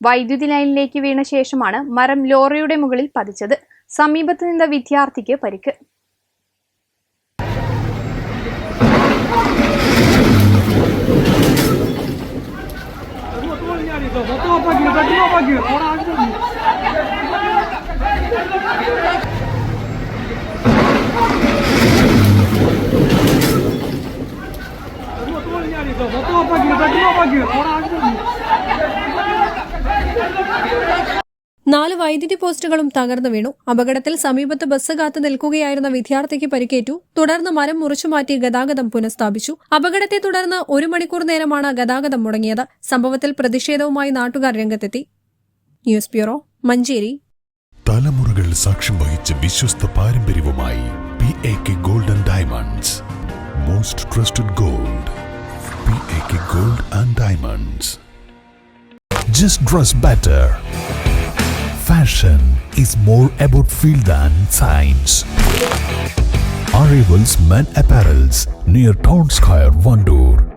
വൈദ്യുതി ലൈനിലേക്ക് വീണ ശേഷമാണ് മരം ലോറിയുടെ മുകളിൽ പതിച്ചത് സമീപത്ത് നിന്ന വിദ്യാർത്ഥിക്ക് പരിക്ക് മൊത്തം ഓടാ ആക്കി മൊത്തം ഓഫാക്കി പെട്ടെന്ന് ഓഫാക്കി അവിടെ ആക്കി നാല് വൈദ്യുതി പോസ്റ്റുകളും തകർന്നു വീണു. അപകടത്തിൽ സമീപത്ത് ബസ് കാത്തു നിൽക്കുകയായിരുന്ന വിദ്യാർത്ഥിക്ക് പരിക്കേറ്റു. തുടർന്ന് മരം മുറിച്ചുമാറ്റി ഗതാഗതം പുനഃസ്ഥാപിച്ചു. അപകടത്തെ തുടർന്ന് ഒരു മണിക്കൂർ നേരമാണ് ഗതാഗതം മുടങ്ങിയത്. സംഭവത്തിൽ പ്രതിഷേധവുമായി നാട്ടുകാർ രംഗത്തെത്തി. News bureau Manjeri. തലമുറകൾ സാക്ഷ്യം വഹിച്ച വിശ്വസ്ത പാരമ്പര്യവുമായി P A K golden diamonds most trusted gold P A K gold and diamonds just dress better Passion is more about feel than science. Arrivals Men Apparels near Town Square, Vandoor.